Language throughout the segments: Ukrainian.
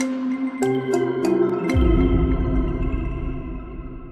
Thank you.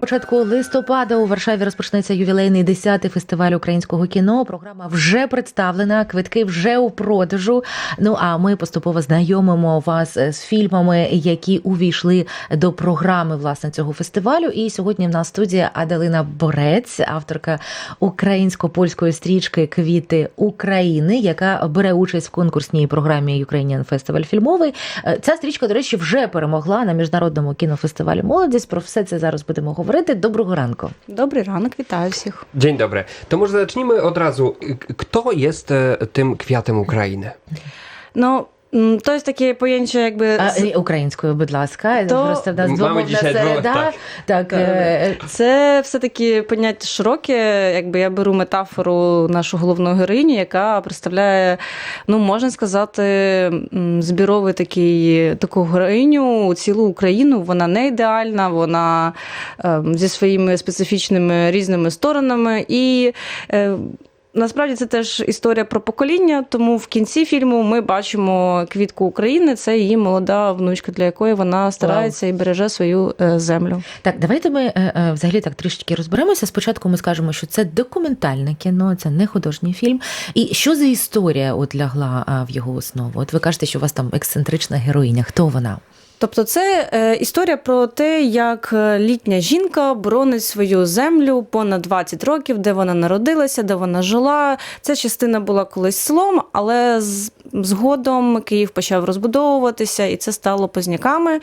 Початку листопада у Варшаві розпочнеться ювілейний 10-й фестиваль українського кіно. Програма вже представлена, квитки вже у продажу. Ну а ми поступово знайомимо вас з фільмами, які увійшли до програми власне цього фестивалю. І сьогодні в нас студія Аделина Борець, авторка українсько-польської стрічки Квіти України, яка бере участь в конкурсній програмі Ukrainian Festival фільмовий. Е, Ця стрічка, до речі, вже перемогла на міжнародному кінофестивалі Молодість. Про все це зараз будемо говорити. Доброго ранку. Dobry ranek, witаю всіх. Dzień dobry. To może zacznijmy od razu. K- Kto jest e, tym kwiatem Ukrainy? Ну, то є таке поняття, якби А, українською, будь ласка, То- просто в нас Mamy двомовна середа. так. Так, е, це все-таки поняття широке. Якби я беру метафору нашу головну героїню, яка представляє, ну можна сказати, збіровий такий таку героїню, цілу Україну. Вона не ідеальна, вона ем, зі своїми специфічними різними сторонами. І е, Насправді це теж історія про покоління, тому в кінці фільму ми бачимо квітку України. Це її молода внучка, для якої вона старається і береже свою е, землю. так, давайте ми е, е, взагалі так трішечки розберемося. Спочатку ми скажемо, що це документальне кіно, це не художній фільм. І що за історія от лягла в його основу? От ви кажете, що у вас там ексцентрична героїня. Хто вона? Тобто, це е, історія про те, як е, літня жінка боронить свою землю понад 20 років, де вона народилася, де вона жила. Ця частина була колись селом, але з, згодом Київ почав розбудовуватися, і це стало позняками.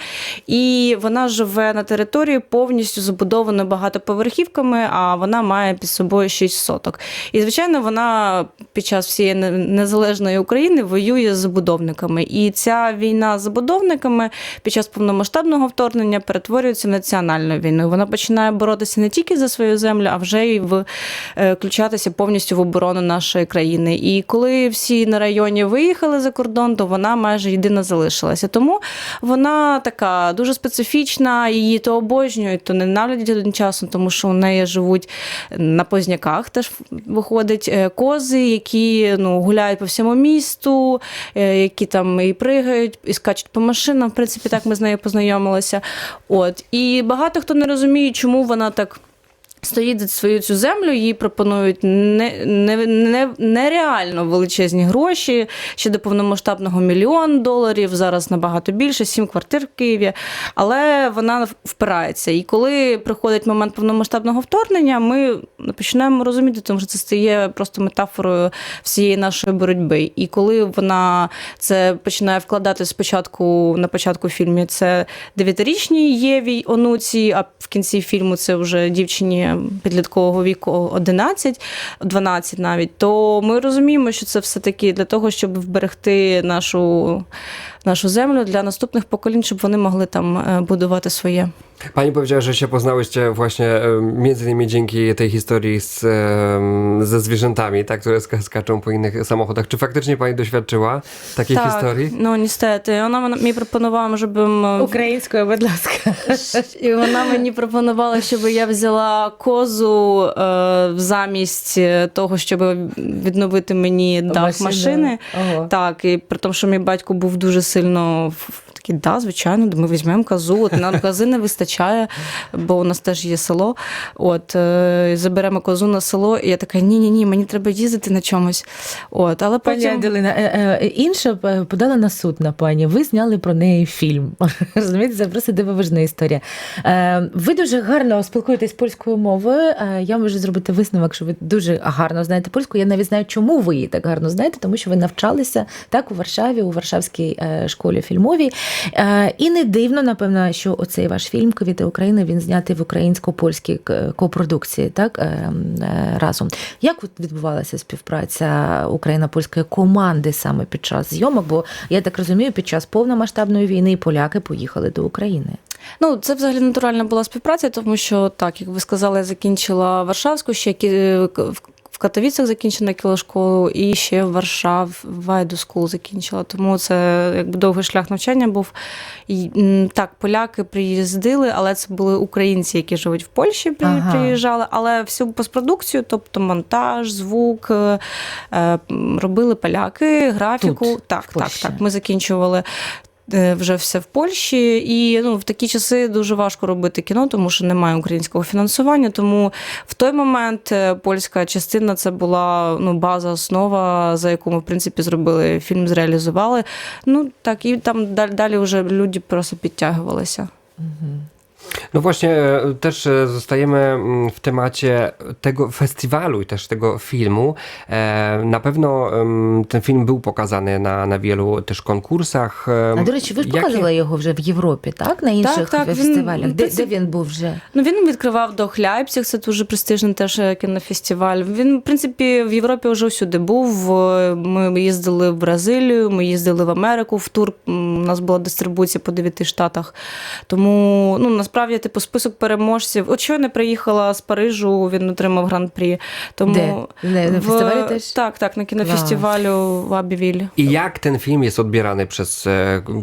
І вона живе на території повністю забудованою багатоповерхівками, а вона має під собою 6 соток. І, звичайно, вона під час всієї незалежної України воює з забудовниками. І ця війна з забудовниками під час повномасштабного вторгнення перетворюється в національну війну. Вона починає боротися не тільки за свою землю, а вже й е, включатися повністю в оборону нашої країни. І коли всі на районі виїхали за кордон, то вона майже єдина залишилася. Тому вона така дуже специфічна, її то обожнюють, то ненавидять один часом, тому що у неї живуть на позняках. Теж виходить е, кози, які ну, гуляють по всьому місту, е, які там і пригають, і скачуть по машинам. В принципі, ми з нею познайомилися. От. І багато хто не розуміє, чому вона так. Стоїть за свою цю землю, їй пропонують не, не, не, нереально величезні гроші. Ще до повномасштабного мільйон доларів, зараз набагато більше, сім квартир в Києві. Але вона впирається. І коли приходить момент повномасштабного вторгнення, ми починаємо розуміти, тому що це стає просто метафорою всієї нашої боротьби. І коли вона це починає вкладати спочатку на початку фільму, це дев'ятирічній Єві онуці, а в кінці фільму це вже дівчині підліткового віку 11, 12 навіть, то ми розуміємо, що це все-таки для того, щоб вберегти нашу, нашу землю для наступних поколінь, щоб вони могли там е, будувати своє. Pani powiedziała, że się poznałyście właśnie e, między innymi dzięki tej historii z, e, ze zwierzętami, tak, które sk- skaczą po innych samochodach. Czy faktycznie pani doświadczyła takiej historii? ну niestety. Вона мен- мені пропонувала, щоб Українською, будь ласка. І вона мені пропонувала, щоб я взяла козу е, замість того, щоб відновити мені дах машини. Ого. Так, і при тому, що мій батько був дуже сильно в- такий, да, звичайно, ми візьмемо козу. От нам кози не вистачає, бо у нас теж є село. От е, заберемо козу на село. І я така: ні, ні, ні, мені треба їздити на чомусь. От, але Пані потім. Аделина, е, е, інша подала на суд на пані. Ви зняли про неї фільм. Розумієте, це просто дивовижна історія. Ви дуже гарно спілкуєтесь польською мовою. Я можу зробити висновок, що ви дуже гарно знаєте польську. Я навіть знаю, чому ви її так гарно знаєте, тому що ви навчалися так у Варшаві, у Варшавській школі фільмовій. Е, І не дивно, напевно, що оцей ваш фільм Квіти України він знятий в українсько-польській копродукції, так е, е, разом. Як відбувалася співпраця Україно-польської команди саме під час зйомок? Бо я так розумію, під час повномасштабної війни поляки поїхали до України. Ну, це взагалі натуральна була співпраця, тому що так, як ви сказали, я закінчила Варшавську, ще в- Катовіцях закінчила кілошколу, і ще в Варшав Вайду School закінчила. Тому це якби довгий шлях навчання був. І, так, поляки приїздили, але це були українці, які живуть в Польщі, при- Ага. приїжджали. Але всю постпродукцію, тобто монтаж, звук, е, е, робили поляки, графіку. Тут, так, так, так. Ми закінчували вже все в Польщі. І ну, в такі часи дуже важко робити кіно, тому що немає українського фінансування. Тому в той момент е, польська частина це була ну, база, основа, за яку ми в принципі зробили фільм, зреалізували. Ну так, і там далі, далі вже люди просто підтягувалися. No właśnie, e, też e, zostajemy mm, w temacie tego festiwalu i też tego filmu. E, Na pewno ten film był pokazany na, na wielu też konkursach. А до речі, ви ж jakie- показували його вже в Європі, так? На інших так, він- фестивалях. Де, де він був вже? Ну, він відкривав до Хляйпциг, це дуже престижний теж е, кінофестиваль. Він, в принципі, в Європі вже всюди був. Е, Ми їздили в Бразилію, ми їздили в Америку в тур. М, У нас була дистрибуція по дев'яти штатах. Тому ну, насправді, типу, список переможців. От щойно приїхала з Парижу, він отримав гран-прі. Тому Де? На, на в- фестивалі теж? Так, так, на кінофестивалю в Абівіль. I jak ten film jest odbierany przez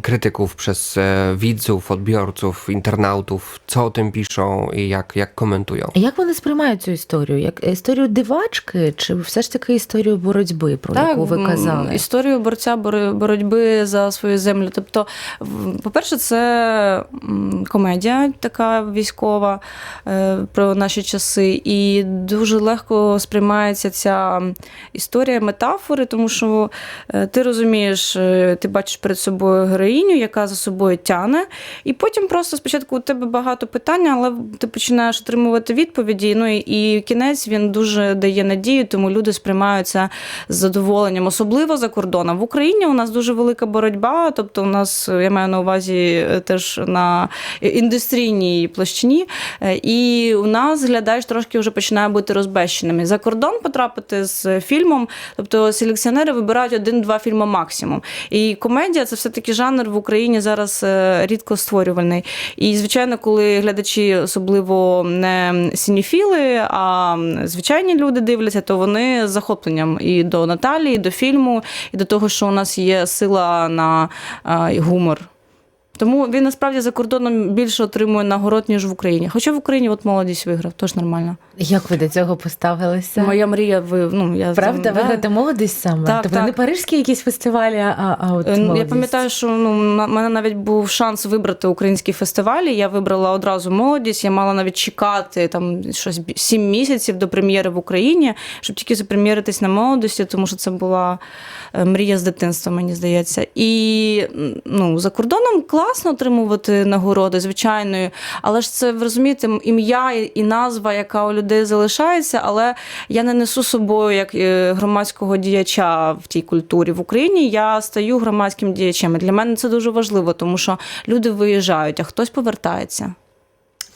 krytyków, przez e, widzów, odbiorców, internautów? Co o tym piszą i jak, jak komentują? Як вони сприймають цю історію? Як історію дивачки, чи все ж таки історію боротьби, про яку ви казали? Історію борця боротьби за свою землю. Тобто, по-перше, це комедія така військова е, про наші часи, і дуже легко сприймається ця історія метафори, тому що е, ти розумієш, е, ти бачиш перед собою героїню, яка за собою тяне, і потім просто спочатку у тебе багато питань, але ти починаєш отримувати відповіді. Ну і, кінець він дуже дає надію, тому люди сприймають це з задоволенням, особливо за кордоном. В Україні у нас дуже велика боротьба. Тобто, у нас я маю на увазі теж на індустрійній площині, е, і у нас глядач трошки вже починає бути розбещеними. За кордон потрапити з фільмом, тобто селекціонери вибирають один-два фільми максимум. І комедія це все-таки жанр в Україні зараз е, рідко створювальний. І, звичайно, коли глядачі особливо не сініфіли, а звичайні люди дивляться, то вони з захопленням і до Наталії, і до фільму, і до того, що у нас є сила на е, гумор. Тому він насправді за кордоном більше отримує нагород, ніж в Україні. Хоча в Україні от молодість виграв, тож нормально. Як ви до цього поставилися? Моя мрія ви ну я Правда, да. виграти молодість саме? Так, тобто так. не парижські якісь фестивалі, а, а от Е, Я пам'ятаю, що ну на- мене навіть був шанс вибрати українські фестивалі. Я вибрала одразу молодість. Я мала навіть чекати там щось бі- сім місяців до прем'єри в Україні, щоб тільки запрем'єритись на молодості, тому що це була е, мрія з дитинства, мені здається. І ну за кордоном класно отримувати нагороди, звичайно, але ж це ви розумієте, ім'я і назва, яка у людей залишається, але я не несу собою як е, громадського діяча в тій культурі в Україні. Я стаю громадським діячем. І Для мене це дуже важливо, тому що люди виїжджають, а хтось повертається.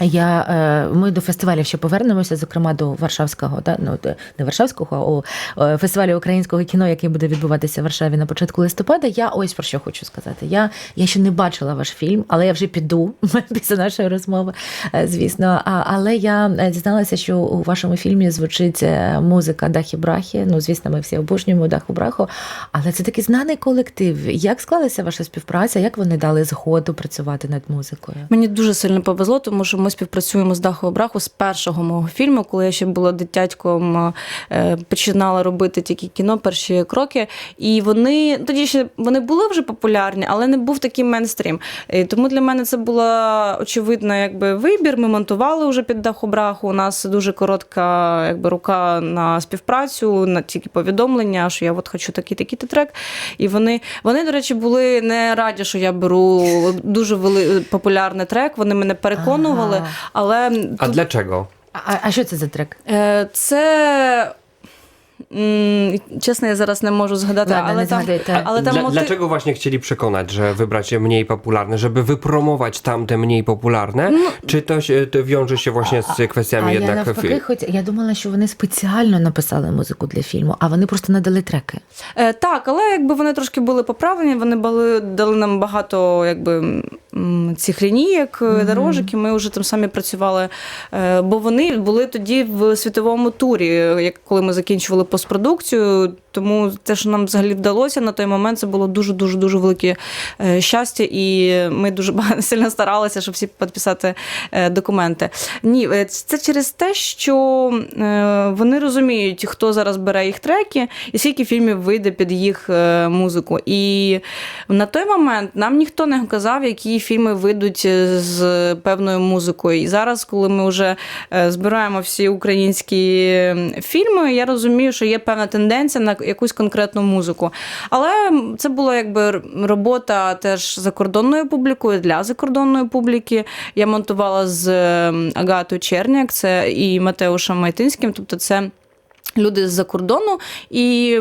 Я, е, ми до фестивалів ще повернемося, зокрема до Варшавського, да? ну, не Варшавського, а е, фестивалю українського кіно, який буде відбуватися в Варшаві на початку листопада. Я ось про що хочу сказати. Я, я ще не бачила ваш фільм, але я вже піду після нашої розмови, е, звісно. А, але я дізналася, що у вашому фільмі звучить музика Дахі Брахі. Ну, звісно, ми всі обожнюємо Даху Браху, але це такий знаний колектив. Як склалася ваша співпраця? Як вони дали згоду працювати над музикою? Мені дуже сильно повезло, тому що ми співпрацюємо з Дахою Браху з першого мого фільму, коли я ще була дитятьком, е, починала робити тільки кіно, перші кроки. І вони тоді ще вони були вже популярні, але не був такий мейнстрім. І тому для мене це була очевидна якби вибір. Ми монтували вже під Даху Браху. У нас дуже коротка якби рука на співпрацю, на тільки повідомлення, що я от хочу такий такий трек. І вони, вони, до речі, були не раді, що я беру дуже вели... популярний трек. Вони мене переконували. Ага. Але A тут, dlaczego? А, а що це за трек? е, це. Чесно, я зараз не можу згадати, Ладно, але не там, згадуйте. але там Dla, мотив- Dlaczego właśnie chcieli przekonać, że wybrać je mniej popularne, żeby wypromować tamte mniej popularne? Czy to, się, to wiąże się właśnie z kwestiami я jednak навпаки, fil- хоч я думала, що вони спеціально написали музику для фільму, а вони просто надали треки. Е, так, але якби вони трошки були поправлені, вони були, дали нам багато якби, цих лінійок, mm дорожок, і ми вже там самі працювали. Е, бо вони були тоді в світовому турі. Як коли ми закінчували постпродукцію, Тому те, що нам взагалі вдалося на той момент, це було дуже дуже дуже велике е, щастя, і ми дуже сильно старалися, щоб всі підписати е, документи. Ні, е, це через те, що вони розуміють, хто зараз бере їх треки, і скільки фільмів вийде під їх музику. І на той момент нам ніхто не казав, які фільми вийдуть з певною музикою. І зараз, коли ми вже збираємо всі українські фільми, я розумію, що є певна тенденція на якусь конкретну музику. Але це була якби робота теж закордонною публікою для закордонної публіки. Я монтувала з Агатою Черняк, це і Матеушем Майтинським, тобто це. Люди з-за кордону, і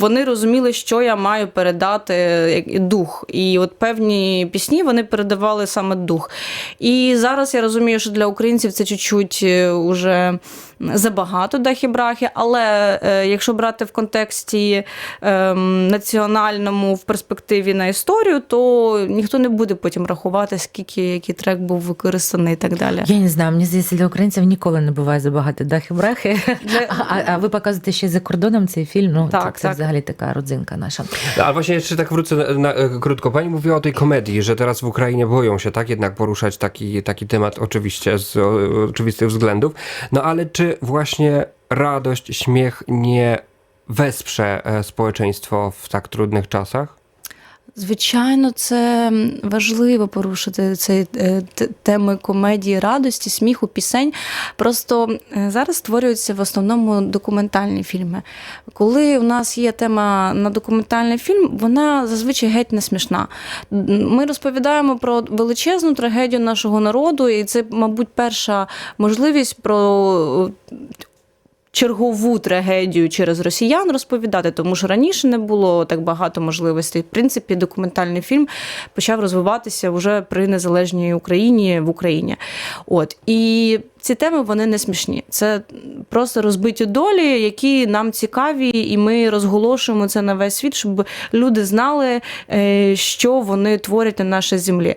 вони розуміли, що я маю передати дух. І от певні пісні вони передавали саме дух. І зараз я розумію, що для українців це чуть-чуть е, уже забагато дахі-брахи, але е, якщо брати в контексті е, національному в перспективі на історію, то ніхто не буде потім рахувати, скільки який трек був використаний і так далі. Я не знаю, мені здається, для українців ніколи не буває забагато дахи-брахи. Для- А, а ви показуєте ще за кордоном цей фільм? Ну, Так, це, це так. взагалі така родзинка naша. Ale właśnie jeszcze tak wrócę na, na, e, krótko. Pani mówiła o tej komedii, że teraz w Ukrainie boją się tak jednak poruszać taki, taki temat oczywiście z o, oczywistych względów. No ale czy właśnie radość, śmiech nie wesprze e, społeczeństwo w tak trudnych czasach? Звичайно, це важливо порушити ці е, теми комедії, радості, сміху, пісень. Просто е, зараз створюються в основному документальні фільми. Коли у нас є тема на документальний фільм, вона зазвичай геть не смішна. Ми розповідаємо про величезну трагедію нашого народу, і це, мабуть, перша можливість про чергову трагедію через росіян розповідати, тому що раніше не було так багато можливостей. В принципі, документальний фільм почав розвиватися вже при незалежній Україні в Україні. От і ці теми вони не смішні. Це просто розбиті долі, які нам цікаві, і ми розголошуємо це на весь світ, щоб люди знали, е, що вони творять на нашій землі.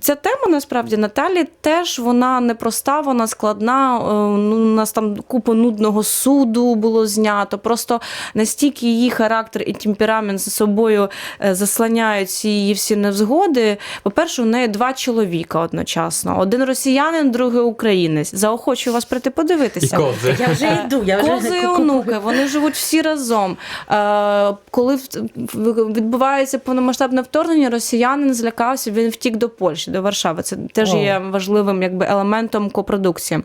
Ця тема насправді Наталі теж вона непроста, вона складна. Е, Ну, у нас там купа нудного суду було знято. Просто настільки її характер і темперамент за собою е, заслоняють ці її всі невзгоди. По-перше, у неї два чоловіка одночасно: один росіянин, другий українець. Заохочую вас прийти подивитися. kozy. Я вже йду, я вже Кози і онуки, вони живуть всі разом. Е, коли відбувається повномасштабне вторгнення, росіянин злякався, він втік до Польщі, до Варшави. Це теж О. є важливим якби, елементом копродукції.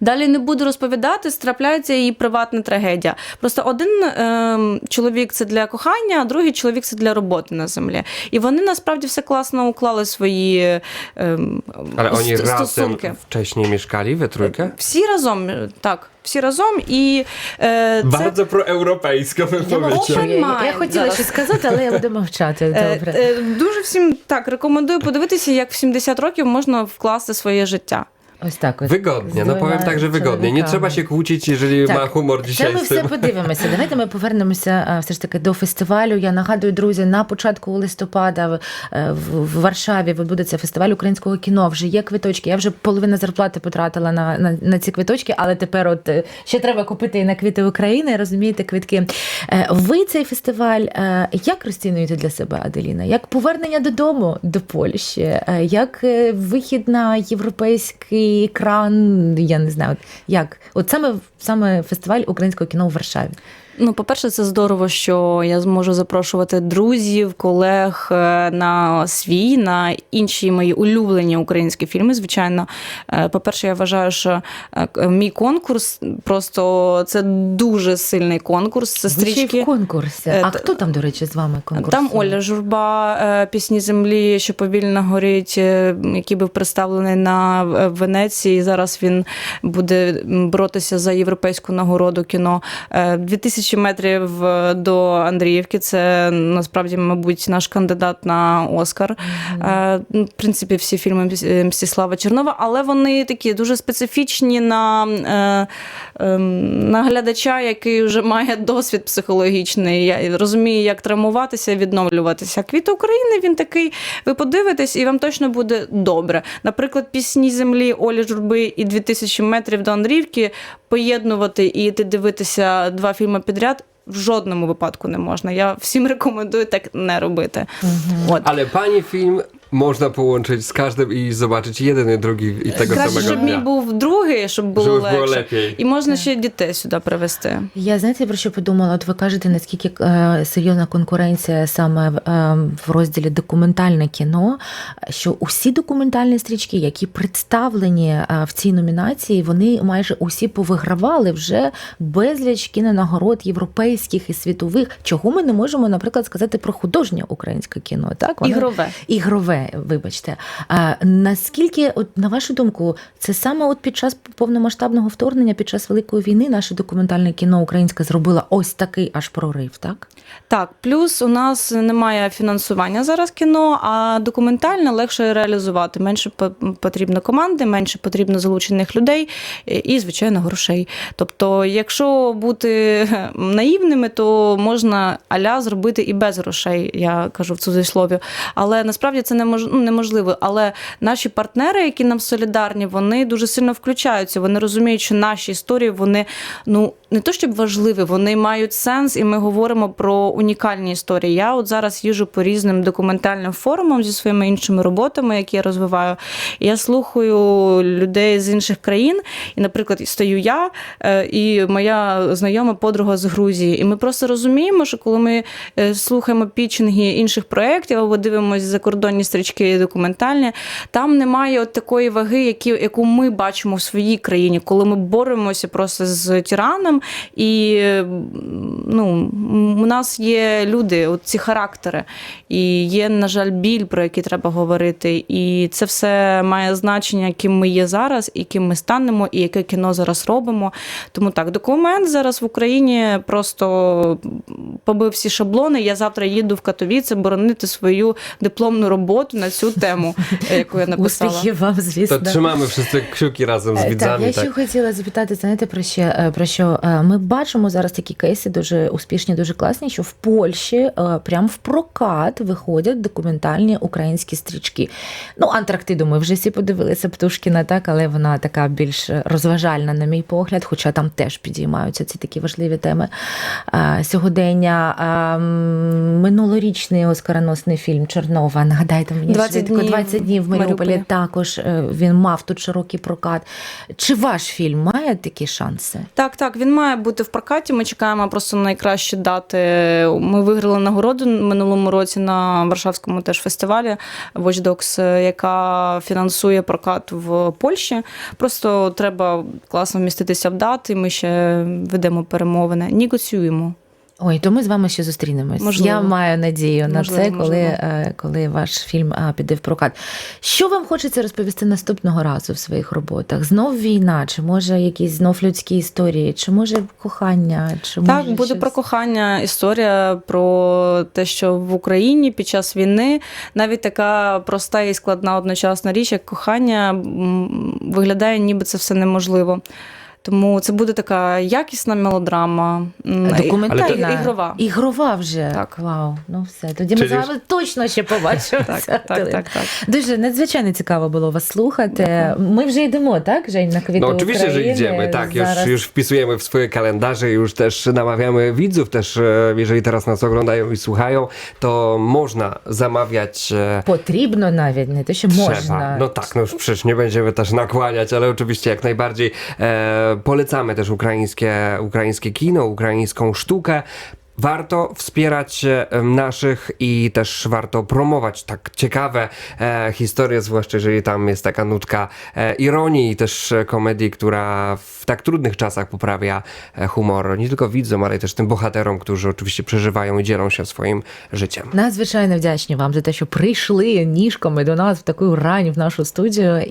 Далі не буду розповідати, трапляється її приватна трагедія. Просто один ем, чоловік це для кохання, а другий чоловік це для роботи на землі. І вони насправді все класно уклали свої ем, Ale oni ст- razem стосунки. wcześniej mieszkali we trójkę? Всі разом, так, всі разом. І е, це Bardzo proeuropejsko bym Я, я, я хотіла щось сказати, але я буду мовчати. Е, е, Дуже всім так рекомендую подивитися, як в 70 років можна вкласти своє життя. Ось так ось. Wygodnie, З no powiem двома tak, że wygodnie. Nie чоловіками. trzeba się kłócić, jeżeli Tak. ma humor Це ми все подивимося. Давайте ми повернемося все ж таки до фестивалю. Я нагадую, друзі, на початку листопада в, е, в в Варшаві відбудеться фестиваль українського кіно. Вже є квиточки. Я вже половину зарплати потратила на, на, на ці квиточки, але тепер от е, ще треба купити і на квіти України. Розумієте, квитки. Е, Ви цей фестиваль е, як розцінуєте для себе, Аделіна? Як повернення додому до Польщі? Е, Як е, вихід на європейський екран? Я не знаю, як от саме саме фестиваль українського кіно у Варшаві. Ну, по-перше, це здорово, що я зможу запрошувати друзів, колег е, на свій, на інші мої улюблені українські фільми. Звичайно, е, по-перше, я вважаю, що е, мій конкурс просто це дуже сильний конкурс. Це стрічки в конкурсі. А Т... хто там, до речі, з вами конкурс? Там Оля Журба, пісні землі, що повільно горить, який був представлений на Венеції. Зараз він буде боротися за європейську нагороду кіно. 2000 тисячі метрів е, до Андріївки. Це насправді, мабуть, наш кандидат на Оскар. Е, ну, в принципі, всі фільми е, Мстислава Чернова, але вони такі дуже специфічні на ем, на глядача, який вже має досвід психологічний. Я розумію, як травмуватися, відновлюватися. Квіт України він такий. Ви подивитесь, і вам точно буде добре. Наприклад, пісні землі Олі Журби і «2000 метрів до Андрівки поєднувати і йти дивитися два фільми під підряд. в жодному випадку не можна. Я всім рекомендую так не робити. От. Але пані film można połączyć z każdym i zobaczyć jeden i drugi i tego Краще, samego щоб мій був другий, щоб було Щоб було легше. І можна ще дітей сюди привезти. Я знаєте про що подумала? От ви кажете, наскільки е, серйозна конкуренція саме в, е, в розділі документальне кіно, що усі документальні стрічки, які представлені е, в цій номінації, вони майже усі повигравали вже безліч кінонагород європейських і світових. Чого ми не можемо, наприклад, сказати про художнє українське кіно? Так Воно- Ігрове. ігрове, вибачте. А наскільки, от на вашу думку, це саме от під час повномасштабного вторгнення, під час великої війни, наше документальне кіно українське зробило ось такий аж прорив, так? Так, плюс у нас немає фінансування зараз кіно, а документальне легше реалізувати. Менше потрібно команди, менше потрібно залучених людей і, звичайно, грошей. Тобто, якщо бути наївними, то можна аля зробити і без грошей, я кажу в цузислові. Але насправді це немож, ну, неможливо. Але наші партнери, які нам солідарні, вони дуже сильно включаються. Вони розуміють, що наші історії вони ну не то щоб важливі, вони мають сенс, і ми говоримо про унікальні історії. Я от зараз їжу по різним документальним форумам зі своїми іншими роботами, які я розвиваю. Я слухаю людей з інших країн, і, наприклад, стою я е, і моя знайома подруга з Грузії. І ми просто розуміємо, що коли ми е, слухаємо пітчинги інших проєктів або дивимося закордонні стрічки документальні, там немає от такої ваги, які, яку ми бачимо в своїй країні, коли ми боремося просто з тираном, і ну, у нас є люди, от ці характери, і є, на жаль, біль, про який треба говорити. І це все має значення, ким ми є зараз, і ким ми станемо, і яке кіно зараз робимо. Тому так, документ зараз в Україні просто побив всі шаблони. Я завтра їду в Катовіце боронити свою дипломну роботу на цю тему, е, яку я написала. Успіхів вам, звісно. To trzymamy wszyscy kciuki razem z Е, Так, я ще хотіла запитати, знаєте, про ще про що Е, ми бачимо зараз такі кейси дуже успішні, дуже класні, що в Польщі е, прям в прокат виходять документальні українські стрічки. Ну, Антарктиду ми вже всі подивилися Птушкіна, так, але вона така більш розважальна, на мій погляд, хоча там теж підіймаються ці такі важливі теми е, сьогодення. Е, Минулорічний оскароносний фільм Чорнова. Нагадайте мені 20 швидко, днів 20 днів в Маріуполі. Маріуполі. Також е, він мав тут широкий прокат. Чи ваш фільм має такі шанси? Так, так, він має бути в прокаті. Ми чекаємо просто на найкращі дати. Ми виграли нагороду минулому році на Варшавському теж фестивалі Watch Dogs, яка фінансує прокат в Польщі. Просто треба класно вміститися в дати. Ми ще ведемо перемовини. Негоціюємо. Ой, то ми з вами ще зустрінемось. Можливо. Я маю надію на Можливо, це, коли, можливо. е, коли ваш фільм піде в прокат. Що вам хочеться розповісти наступного разу в своїх роботах? Знов війна, чи може якісь знов людські історії, чи може кохання? Чи Так, може буде щось? про кохання, історія про те, що в Україні під час війни навіть така проста і складна одночасна річ, як кохання, виглядає, ніби це все неможливо. Тому це буде така якісна мелодрама, м, Документальна. і- ігрова. Ігрова вже. Так. Вау. Ну все. Тоді ми Czyli з вами точно ще побачимося. Так, так, так, так. Дуже надзвичайно цікаво було вас слухати. Ми вже йдемо, так, Жень, на квіти No oczywiście, że України. idziemy, tak, już, Зараз już wpisujemy w swoje kalendarze, już też namawiamy widzów, też e, jeżeli teraz nas oglądają i słuchają, to można zamawiać e, Потрібно навіть, не те, що можна. Trzeba. No tak, no już przecież nie będziemy też nakłaniać, ale oczywiście jak najbardziej e, polecamy też ukraińskie, ukraińskie kino, ukraińską sztukę. Warto wspierać e, naszych i też warto promować tak ciekawe e, historie, zwłaszcza jeżeli tam jest taka nutka e, ironii i też e, komedii, która w tak trudnych czasach poprawia e, humor nie tylko widzom, ale też tym bohaterom, którzy oczywiście przeżywają i dzielą się swoim życiem. Надзвичайно вдячні вам за те, що прийшли ніжками до нас в таку рань в нашу студію.